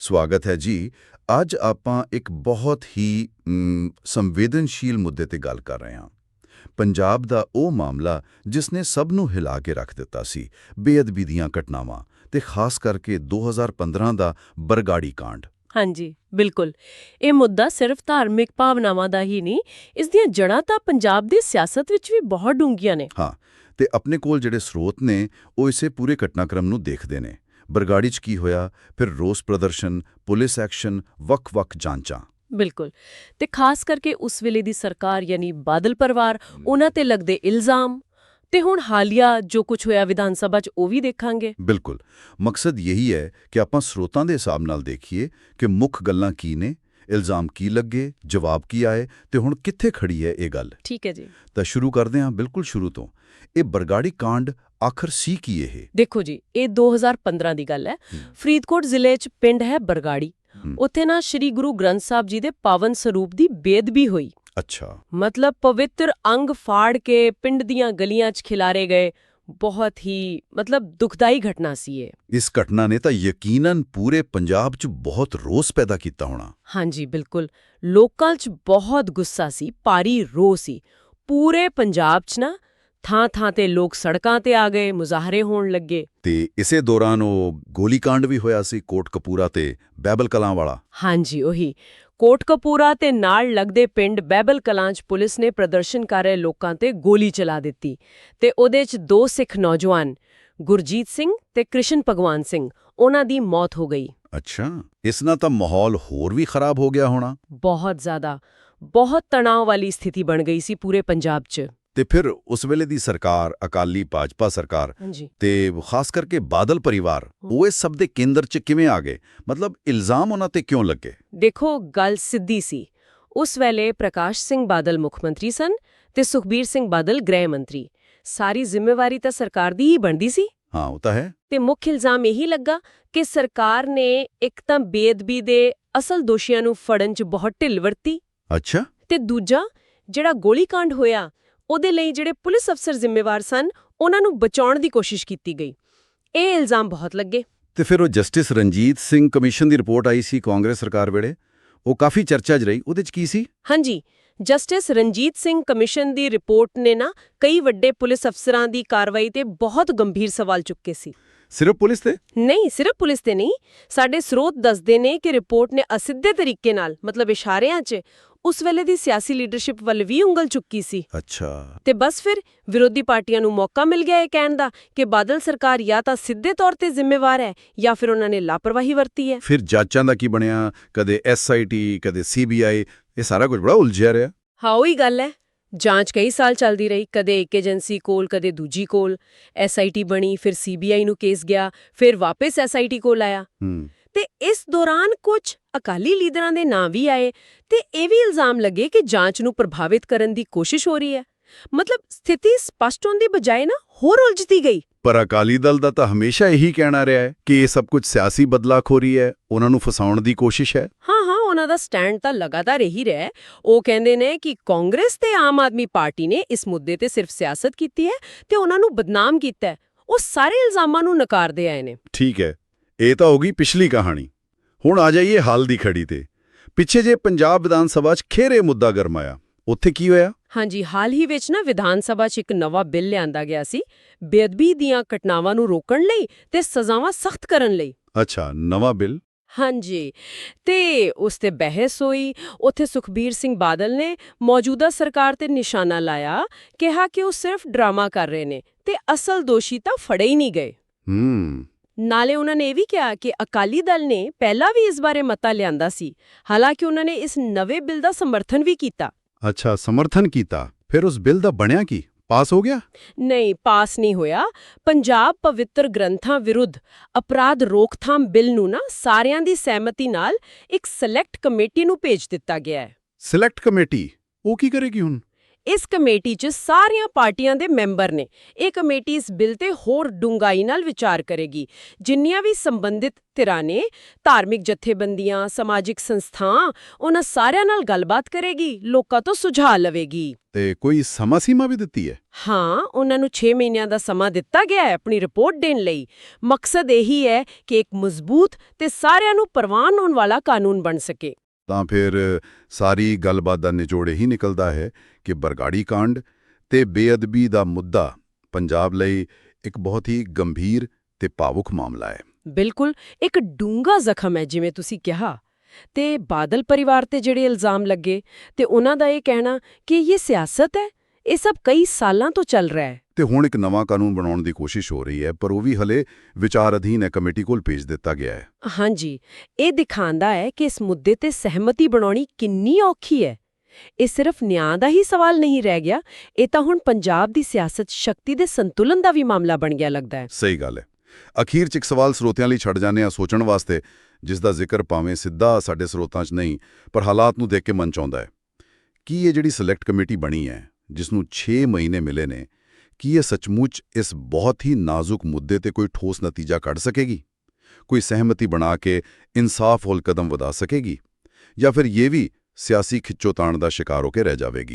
ਸਵਾਗਤ ਹੈ ਜੀ। ਅੱਜ ਆਪਾਂ ਇੱਕ ਬਹੁਤ ਹੀ ਸੰਵੇਦਨਸ਼ੀਲ ਮੁੱਦੇ ਤੇ ਗੱਲ ਕਰ ਰਹੇ ਹਾਂ। ਪੰਜਾਬ ਦਾ ਉਹ ਮਾਮਲਾ ਜਿਸ ਨੇ ਸਭ ਨੂੰ ਹਿਲਾ ਕੇ ਰੱਖ ਦਿੱਤਾ ਸੀ ਬੇਅਦਬੀ ਦੀਆਂ ਘਟਨਾਵਾਂ ਤੇ ਖਾਸ ਕਰਕੇ 2015 ਦਾ ਬਰਗਾੜੀ ਕਾਂਡ। ਹਾਂਜੀ ਬਿਲਕੁਲ। ਇਹ ਮੁੱਦਾ ਸਿਰਫ ਧਾਰਮਿਕ ਭਾਵਨਾਵਾਂ ਦਾ ਹੀ ਨਹੀਂ ਇਸ ਦੀਆਂ ਜੜ੍ਹਾਂ ਤਾਂ ਪੰਜਾਬ ਦੀ ਸਿਆਸਤ ਵਿੱਚ ਵੀ ਬਹੁਤ ਡੂੰਘੀਆਂ ਨੇ। ਹਾਂ ਤੇ ਆਪਣੇ ਕੋਲ ਜਿਹੜੇ ਸਰੋਤ ਨੇ ਉਹ ਇਸੇ ਪੂਰੇ ਘਟਨਾਕ੍ਰਮ ਨੂੰ ਦੇਖਦੇ ਨੇ। ਬਰਗਾੜੀ 'ਚ ਕੀ ਹੋਇਆ? ਫਿਰ ਰੋਸ ਪ੍ਰਦਰਸ਼ਨ ਪੁਲਿਸ ਐਕਸ਼ਨ ਵੱਖ-ਵੱਖ ਜਾਂਚਾਂ। ਬਿਲਕੁਲ। ਤੇ ਖਾਸ ਕਰਕੇ ਉਸ ਵੇਲੇ ਦੀ ਸਰਕਾਰ ਯਾਨੀ ਬਾਦਲ ਪਰਿਵਾਰ ਉਹਨਾਂ ਤੇ ਲੱਗਦੇ ਇਲਜ਼ਾਮ ਤੇ ਹੁਣ ਹਾਲੀਆ ਜੋ ਕੁਝ ਹੋਇਆ ਵਿਧਾਨ ਸਭਾ 'ਚ ਉਹ ਵੀ ਦੇਖਾਂਗੇ। ਬਿਲਕੁਲ। ਮਕਸਦ ਯਹੀ ਹੈ ਕਿ ਆਪਾਂ ਸਰੋਤਾਂ ਦੇ ਹਿਸਾਬ ਨਾਲ ਦੇਖੀਏ ਕਿ ਮੁੱਖ ਗੱਲਾਂ ਕੀ ਨੇ ਇਲਜ਼ਾਮ ਕੀ ਲੱਗੇ ਜਵਾਬ ਕੀ ਆਏ ਤੇ ਹੁਣ ਕਿੱਥੇ ਖੜੀ ਹੈ ਇਹ ਗੱਲ? ਠੀਕ ਹੈ ਜੀ। ਤਾਂ ਸ਼ੁਰੂ ਕਰਦੇ ਹਾਂ ਬਿਲਕੁਲ ਸ਼ੁਰੂ ਤੋਂ। ਇਹ ਬਰਗਾੜੀ ਕਾਂਡ ਆਖਰ ਸੀ ਕੀ ਇਹ? ਦੇਖੋ ਜੀ ਇਹ 2015 ਦੀ ਗੱਲ ਹੈ। ਫਰੀਦਕੋਟ ਜ਼ਿਲ੍ਹੇ 'ਚ ਪਿੰਡ ਹੈ ਬਰਗਾੜੀ। ਉੱਥੇ ਨਾ ਸ੍ਰੀ ਗੁਰੂ ਗ੍ਰੰਥ ਸਾਹਿਬ ਜੀ ਦੇ ਪਾਵਨ ਸਰੂਪ ਦੀ ਬੇਦਬੀ ਹੋਈ। ਅੱਛਾ। ਮਤਲਬ ਪਵਿੱਤਰ ਅੰਗ ਫਾੜ ਕੇ ਪਿੰਡ ਦੀਆਂ ਗਲੀਆਂ 'ਚ ਖਿਲਾਰੇ ਗਏ। ਬਹੁਤ ਹੀ ਮਤਲਬ ਦੁਖਦਾਈ ਘਟਨਾ ਸੀ ਇਹ। ਇਸ ਘਟਨਾ ਨੇ ਤਾਂ ਯਕੀਨਨ ਪੂਰੇ ਪੰਜਾਬ 'ਚ ਬਹੁਤ ਰੋਸ ਪੈਦਾ ਕੀਤਾ ਹੋਣਾ। ਹਾਂਜੀ ਬਿਲਕੁਲ। ਲੋਕਾਂ 'ਚ ਬਹੁਤ ਗੁੱਸਾ ਸੀ ਭਾਰੀ ਰੋਹ ਸੀ। ਪੂਰੇ ਪੰਜਾਬ 'ਚ ਨਾ ਥਾਂ-ਥਾਂ ਤੇ ਲੋਕ ਸੜਕਾਂ ਤੇ ਆ ਗਏ ਮੁਜ਼ਾਹਰੇ ਹੋਣ ਲੱਗੇ। ਤੇ ਇਸੇ ਦੌਰਾਨ ਉਹ ਗੋਲੀकांड ਵੀ ਹੋਇਆ ਸੀ ਕੋਟ ਕਪੂਰਾ ਤੇ ਬੈਬਲ ਕਲਾਂ ਵਾਲਾ। ਹਾਂਜੀ ਉਹੀ। ਕੋਟਕਪੂਰਾ ਤੇ ਨਾਲ ਲੱਗਦੇ ਪਿੰਡ ਬੈਬਲ ਕਲਾਂ 'ਚ ਪੁਲਿਸ ਨੇ ਪ੍ਰਦਰਸ਼ਨ ਕਰ ਰਹੇ ਲੋਕਾਂ ਤੇ ਗੋਲੀ ਚਲਾ ਦਿੱਤੀ ਤੇ ਉਹਦੇ 'ਚ ਦੋ ਸਿੱਖ ਨੌਜਵਾਨ ਗੁਰਜੀਤ ਸਿੰਘ ਤੇ ਕ੍ਰਿਸ਼ਨ ਭਗਵਾਨ ਸਿੰਘ ਉਹਨਾਂ ਦੀ ਮੌਤ ਹੋ ਗਈ। ਅੱਛਾ ਇਸ ਨਾਲ ਤਾਂ ਮਾਹੌਲ ਹੋਰ ਵੀ ਖਰਾਬ ਹੋ ਗਿਆ ਹੋਣਾ। ਬਹੁਤ ਜ਼ਿਆਦਾ। ਬਹੁਤ ਤਣਾਅ ਵਾਲੀ ਸਥਿਤੀ ਬਣ ਗਈ ਸੀ ਪੂਰੇ ਪੰਜਾਬ 'ਚ। ਤੇ ਫਿਰ ਉਸ ਵੇਲੇ ਦੀ ਸਰਕਾਰ ਅਕਾਲੀ ਭਾਜਪਾ ਸਰਕਾਰ ਤੇ ਖਾਸ ਕਰਕੇ ਬਾਦਲ ਪਰਿਵਾਰ ਉਹ ਇਸ ਸਭ ਦੇ ਕੇਂਦਰ 'ਚ ਕਿਵੇਂ ਆ ਗਏ? ਮਤਲਬ ਇਲਜ਼ਾਮ ਉਹਨਾਂ ਤੇ ਕਿਉਂ ਲੱਗੇ? ਦੇਖੋ ਗੱਲ ਸਿੱਧੀ ਸੀ। ਉਸ ਵੇਲੇ ਪ੍ਰਕਾਸ਼ ਸਿੰਘ ਬਾਦਲ ਮੁੱਖ ਮੰਤਰੀ ਸਨ ਤੇ ਸੁਖਬੀਰ ਸਿੰਘ ਬਾਦਲ ਗ੍ਰਹਿ ਮੰਤਰੀ। ਸਾਰੀ ਜ਼ਿੰਮੇਵਾਰੀ ਤਾਂ ਸਰਕਾਰ ਦੀ ਹੀ ਬਣਦੀ ਸੀ। ਹਾਂ ਉਹ ਤਾਂ ਹੈ। ਤੇ ਮੁੱਖ ਇਲਜ਼ਾਮ ਇਹੀ ਲੱਗਾ ਕਿ ਸਰਕਾਰ ਨੇ ਇੱਕ ਤਾਂ ਬੇਅਦਬੀ ਦੇ ਅਸਲ ਦੋਸ਼ੀਆਂ ਨੂੰ ਫੜਨ 'ਚ ਬਹੁਤ ਢਿੱਲ ਵਰਤੀ। ਅੱਛਾ। ਤੇ ਦੂਜਾ ਜਿਹੜਾ ਗੋਲੀकांड ਹੋਇਆ ਉਹਦੇ ਲਈ ਜਿਹੜੇ ਪੁਲਿਸ ਅਫਸਰ ਜ਼ਿੰਮੇਵਾਰ ਸਨ ਉਹਨਾਂ ਨੂੰ ਬਚਾਉਣ ਦੀ ਕੋਸ਼ਿਸ਼ ਕੀਤੀ ਗਈ। ਇਹ ਇਲਜ਼ਾਮ ਬਹੁਤ ਲੱਗੇ। ਤੇ ਫਿਰ ਉਹ ਜਸਟਿਸ ਰਣਜੀਤ ਸਿੰਘ ਕਮਿਸ਼ਨ ਦੀ ਰਿਪੋਰਟ ਆਈ ਸੀ ਕਾਂਗਰਸ ਸਰਕਾਰ ਵੇਲੇ। ਉਹ ਕਾਫੀ ਚਰਚਾ 'ਚ ਰਹੀ। ਉਹਦੇ 'ਚ ਕੀ ਸੀ? ਹਾਂਜੀ ਜਸਟਿਸ ਰਣਜੀਤ ਸਿੰਘ ਕਮਿਸ਼ਨ ਦੀ ਰਿਪੋਰਟ ਨੇ ਨਾ ਕਈ ਵੱਡੇ ਪੁਲਿਸ ਅਫਸਰਾਂ ਦੀ ਕਾਰਵਾਈ ਤੇ ਬਹੁਤ ਗੰਭੀਰ ਸਵਾਲ ਚੁੱਕੇ ਸੀ। ਸਿਰਫ ਪੁਲਿਸ ਤੇ? ਨਹੀਂ ਸਿਰਫ ਪੁਲਿਸ ਤੇ ਨਹੀਂ। ਸਾਡੇ ਸਰੋਤ ਦੱਸਦੇ ਨੇ ਕਿ ਰਿਪੋਰਟ ਨੇ ਅਸਿੱਧੇ ਤਰੀਕੇ ਨਾਲ ਮਤਲਬ ਇਸ਼ਾਰਿਆਂ 'ਚ ਉਸ ਵੇਲੇ ਦੀ ਸਿਆਸੀ ਲੀਡਰਸ਼ਿਪ ਵੱਲ ਵੀ ਉਂਗਲ ਚੁੱਕੀ ਸੀ। ਅੱਛਾ। ਤੇ ਬਸ ਫਿਰ ਵਿਰੋਧੀ ਪਾਰਟੀਆਂ ਨੂੰ ਮੌਕਾ ਮਿਲ ਗਿਆ ਇਹ ਕਹਿਣ ਦਾ ਕਿ ਬਾਦਲ ਸਰਕਾਰ ਜਾਂ ਤਾਂ ਸਿੱਧੇ ਤੌਰ ਤੇ ਜ਼ਿੰਮੇਵਾਰ ਹੈ ਜਾਂ ਫਿਰ ਉਹਨਾਂ ਨੇ ਲਾਪਰਵਾਹੀ ਵਰਤੀ ਹੈ। ਫਿਰ ਜਾਂਚਾਂ ਦਾ ਕੀ ਬਣਿਆ? ਕਦੇ ਐਸਆਈਟੀ ਕਦੇ ਸੀਬੀਆਈ ਇਹ ਸਾਰਾ ਕੁਝ ਬੜਾ ਉਲਝਿਆ ਰਿਹਾ। ਹਾਂ ਉਹੀ ਗੱਲ ਹੈ। ਜਾਂਚ ਕਈ ਸਾਲ ਚੱਲਦੀ ਰਹੀ ਕਦੇ ਇੱਕ ਏਜੰਸੀ ਕੋਲ ਕਦੇ ਦੂਜੀ ਕੋਲ। ਐਸਆਈਟੀ ਬਣੀ ਫਿਰ ਸੀਬੀਆਈ ਨੂੰ ਕੇਸ ਗਿਆ ਫਿਰ ਵਾਪਸ ਐਸਆਈਟੀ ਕੋਲ ਆਇਆ। ਹੂੰ। ਤੇ ਇਸ ਦੌਰਾਨ ਕੁਝ ਅਕਾਲੀ ਲੀਡਰਾਂ ਦੇ ਨਾਂ ਵੀ ਆਏ ਤੇ ਇਹ ਵੀ ਇਲਜ਼ਾਮ ਲੱਗੇ ਕਿ ਜਾਂਚ ਨੂੰ ਪ੍ਰਭਾਵਿਤ ਕਰਨ ਦੀ ਕੋਸ਼ਿਸ਼ ਹੋ ਰਹੀ ਹੈ। ਮਤਲਬ ਸਥਿਤੀ ਸਪਸ਼ਟ ਹੋਣ ਦੀ ਬਜਾਏ ਨਾ ਹੋਰ ਉਲਝਦੀ ਗਈ। ਪਰ ਅਕਾਲੀ ਦਲ ਦਾ ਤਾਂ ਹਮੇਸ਼ਾ ਇਹੀ ਕਹਿਣਾ ਰਿਹਾ ਹੈ ਕਿ ਇਹ ਸਭ ਕੁਝ ਸਿਆਸੀ ਬਦਲਾਖੋਰੀ ਹੈ ਉਹਨਾਂ ਨੂੰ ਫਸਾਉਣ ਦੀ ਕੋਸ਼ਿਸ਼ ਹੈ। ਹਾਂ ਹਾਂ ਉਹਨਾਂ ਦਾ ਸਟੈਂਡ ਤਾਂ ਲਗਾਤਾਰ ਇਹੀ ਰਿਹਾ ਹੈ। ਉਹ ਕਹਿੰਦੇ ਨੇ ਕਿ ਕਾਂਗਰਸ ਤੇ ਆਮ ਆਦਮੀ ਪਾਰਟੀ ਨੇ ਇਸ ਮੁੱਦੇ ਤੇ ਸਿਰਫ ਸਿਆਸਤ ਕੀਤੀ ਹੈ ਤੇ ਉਹਨਾਂ ਨੂੰ ਬਦਨਾਮ ਕੀਤਾ ਹੈ। ਉਹ ਸਾਰੇ ਇਲਜ਼ਾਮਾਂ ਨੂੰ ਨਕਾਰਦੇ ਆਏ ਨੇ। ਠੀਕ ਹੈ ਇਹ ਤਾਂ ਹੋ ਗਈ ਪਿਛਲੀ ਕਹਾਣੀ। ਹੁਣ ਆ ਜਾਈਏ ਹਾਲ ਦੀ ਖੜੀ ਤੇ। ਪਿੱਛੇ ਜੇ ਪੰਜਾਬ ਵਿਧਾਨ ਸਭਾ 'ਚ ਖੇਰੇ ਮੁੱਦਾ ਗਰਮਾਇਆ ਉੱਥੇ ਕੀ ਹੋਇਆ? ਹਾਂਜੀ ਹਾਲ ਹੀ ਵਿੱਚ ਨਾ ਵਿਧਾਨ ਸਭਾ 'ਚ ਇੱਕ ਨਵਾਂ ਬਿੱਲ ਲਿਆਂਦਾ ਗਿਆ ਸੀ। ਬੇਅਦਬੀ ਦੀਆਂ ਘਟਨਾਵਾਂ ਨੂੰ ਰੋਕਣ ਲਈ ਤੇ ਸਜ਼ਾਵਾਂ ਸਖਤ ਕਰਨ ਲਈ। ਅੱਛਾ ਨਵਾਂ ਬਿੱਲ? ਹਾਂਜੀ ਤੇ ਉਸ ਤੇ ਬਹਿਸ ਹੋਈ। ਉੱਥੇ ਸੁਖਬੀਰ ਸਿੰਘ ਬਾਦਲ ਨੇ ਮੌਜੂਦਾ ਸਰਕਾਰ ਤੇ ਨਿਸ਼ਾਨਾ ਲਾਇਆ ਕਿਹਾ ਕਿ ਉਹ ਸਿਰਫ ਡਰਾਮਾ ਕਰ ਰਹੇ ਨੇ ਤੇ ਅਸਲ ਦੋਸ਼ੀ ਤਾਂ ਫੜੇ ਹੀ ਨਹੀਂ ਗਏ। ਹੂੰ। ਨਾਲੇ ਉਹਨਾਂ ਨੇ ਇਹ ਵੀ ਕਿਹਾ ਕਿ ਅਕਾਲੀ ਦਲ ਨੇ ਪਹਿਲਾਂ ਵੀ ਇਸ ਬਾਰੇ ਮਤਾ ਲਿਆਂਦਾ ਸੀ। ਹਾਲਾਂਕਿ ਉਹਨਾਂ ਨੇ ਇਸ ਨਵੇਂ ਬਿੱਲ ਦਾ ਸਮਰਥਨ ਵੀ ਕੀਤਾ। ਅੱਛਾ ਸਮਰਥਨ ਕੀਤਾ। ਫਿਰ ਉਸ ਬਿੱਲ ਦਾ ਬਣਿਆ ਕੀ? ਪਾਸ ਹੋ ਗਿਆ? ਨਹੀਂ ਪਾਸ ਨਹੀਂ ਹੋਇਆ। ਪੰਜਾਬ ਪਵਿੱਤਰ ਗ੍ਰੰਥਾਂ ਵਿਰੁੱਧ ਅਪਰਾਧ ਰੋਕਥਾਮ ਬਿੱਲ ਨੂੰ ਨਾ ਸਾਰਿਆਂ ਦੀ ਸਹਿਮਤੀ ਨਾਲ ਇੱਕ ਸਿਲੈਕਟ ਕਮੇਟੀ ਨੂੰ ਭੇਜ ਦਿੱਤਾ ਗਿਆ ਹੈ। Select committee? ਉਹ ਕੀ ਕਰੇਗੀ ਹੁਣ? ਇਸ ਕਮੇਟੀ 'ਚ ਸਾਰੀਆਂ ਪਾਰਟੀਆਂ ਦੇ ਮੈਂਬਰ ਨੇ। ਇਹ ਕਮੇਟੀ ਇਸ ਬਿੱਲ ਤੇ ਹੋਰ ਡੂੰਘਾਈ ਨਾਲ ਵਿਚਾਰ ਕਰੇਗੀ। ਜਿੰਨੀਆਂ ਵੀ ਸੰਬੰਧਿਤ ਧਿਰਾਂ ਨੇ ਧਾਰਮਿਕ ਜਥੇਬੰਦੀਆਂ ਸਮਾਜਿਕ ਸੰਸਥਾਵਾਂ ਉਹਨਾਂ ਸਾਰਿਆਂ ਨਾਲ ਗੱਲਬਾਤ ਕਰੇਗੀ ਲੋਕਾਂ ਤੋਂ ਸੁਝਾਅ ਲਵੇਗੀ। ਤੇ ਕੋਈ ਸਮਾਂ ਸੀਮਾ ਵੀ ਦਿੱਤੀ ਹੈ? ਹਾਂ ਉਹਨਾਂ ਨੂੰ 6 ਮਹੀਨਿਆਂ ਦਾ ਸਮਾਂ ਦਿੱਤਾ ਗਿਆ ਹੈ ਆਪਣੀ ਰਿਪੋਰਟ ਦੇਣ ਲਈ। ਮਕਸਦ ਇਹੀ ਹੈ ਕਿ ਇੱਕ ਮਜ਼ਬੂਤ ਤੇ ਸਾਰਿਆਂ ਨੂੰ ਪ੍ਰਵਾਨ ਹੋਣ ਵਾਲਾ ਕਾਨੂੰਨ ਬਣ ਸਕੇ। ਤਾਂ ਫਿਰ ਸਾਰੀ ਗੱਲਬਾਤ ਦਾ ਨਿਚੋੜ ਹੀ ਨਿਕਲਦਾ ਹੈ ਕਿ ਬਰਗਾੜੀ ਕਾਂਡ ਤੇ ਬੇਅਦਬੀ ਦਾ ਮੁੱਦਾ ਪੰਜਾਬ ਲਈ ਇੱਕ ਬਹੁਤ ਹੀ ਗੰਭੀਰ ਤੇ ਭਾਵੁਕ ਮਾਮਲਾ ਹੈ। ਬਿਲਕੁਲ ਇੱਕ ਡੂੰਘਾ ਜ਼ਖਮ ਹੈ ਜਿਵੇਂ ਤੁਸੀਂ ਕਿਹਾ। ਤੇ ਬਾਦਲ ਪਰਿਵਾਰ ਤੇ ਜਿਹੜੇ ਇਲਜ਼ਾਮ ਲੱਗੇ ਤੇ ਉਹਨਾਂ ਦਾ ਇਹ ਕਹਿਣਾ ਕਿ ਇਹ ਸਿਆਸਤ ਹੈ ਇਹ ਸਭ ਕਈ ਸਾਲਾਂ ਤੋਂ ਚੱਲ ਰਿਹਾ ਹੈ। ਤੇ ਹੁਣ ਇੱਕ ਨਵਾਂ ਕਾਨੂੰਨ ਬਣਾਉਣ ਦੀ ਕੋਸ਼ਿਸ਼ ਹੋ ਰਹੀ ਹੈ ਪਰ ਉਹ ਵੀ ਹਲੇ ਵਿਚਾਰ ਅਧੀਨ ਹੈ ਕਮੇਟੀ ਕੋਲ ਭੇਜ ਦਿੱਤਾ ਗਿਆ ਹੈ। ਹਾਂਜੀ ਇਹ ਦਿਖਾਉਂਦਾ ਹੈ ਕਿ ਇਸ ਮੁੱਦੇ ਤੇ ਸਹਿਮਤੀ ਬਣਾਉਣੀ ਕਿੰਨੀ ਔਖੀ ਹੈ। ਇਹ ਸਿਰਫ ਨਿਆਂ ਦਾ ਹੀ ਸਵਾਲ ਨਹੀਂ ਰਹਿ ਗਿਆ, ਇਹ ਤਾਂ ਹੁਣ ਪੰਜਾਬ ਦੀ ਸਿਆਸਤ ਸ਼ਕਤੀ ਦੇ ਸੰਤੁਲਨ ਦਾ ਵੀ ਮਾਮਲਾ ਬਣ ਗਿਆ ਲੱਗਦਾ ਹੈ। ਸਹੀ ਗੱਲ ਹੈ। ਅਖੀਰ 'ਚ ਇੱਕ ਸਵਾਲ ਸਰੋਤਿਆਂ ਲਈ ਛੱਡ ਜਾਂਦੇ ਆ ਸੋਚਣ ਵਾਸਤੇ, ਜਿਸ ਦਾ ਜ਼ਿਕਰ ਭਾਵੇਂ ਸਿੱਧਾ ਸਾਡੇ ਸਰੋਤਾਂ 'ਚ ਨਹੀਂ, ਪਰ ਹਾਲਾਤ ਨੂੰ ਦੇਖ ਕੇ ਮਨ ਚਾਹੁੰਦਾ ਹੈ। ਕੀ ਇਹ ਜਿਹੜੀ ਸਿਲੈਕਟ ਕਮੇਟੀ ਬਣੀ ਹੈ ਜਿਸ ਨੂੰ 6 ਮਹੀਨੇ ਮਿਲੇ ਨੇ, ਕੀ ਇਹ ਸੱਚਮੁੱਚ ਇਸ ਬਹੁਤ ਹੀ ਨਾਜ਼ੁਕ ਮੁੱਦੇ ਤੇ ਕੋਈ ਠੋਸ ਨਤੀਜਾ ਕੱਢ ਸਕੇਗੀ? ਕੋਈ ਸਹਿਮਤੀ ਬਣਾ ਕੇ ਇਨਸਾਫ ਵੱਲ ਕਦਮ ਵਧਾ ਸਕੇਗੀ? ਜਾਂ ਫਿਰ ਇਹ ਵੀ ਸਿਆਸੀ ਖਿੱਚੋਤਾਣ ਦਾ ਸ਼ਿਕਾਰ ਹੋ ਕੇ ਰਹਿ ਜਾਵੇਗੀ।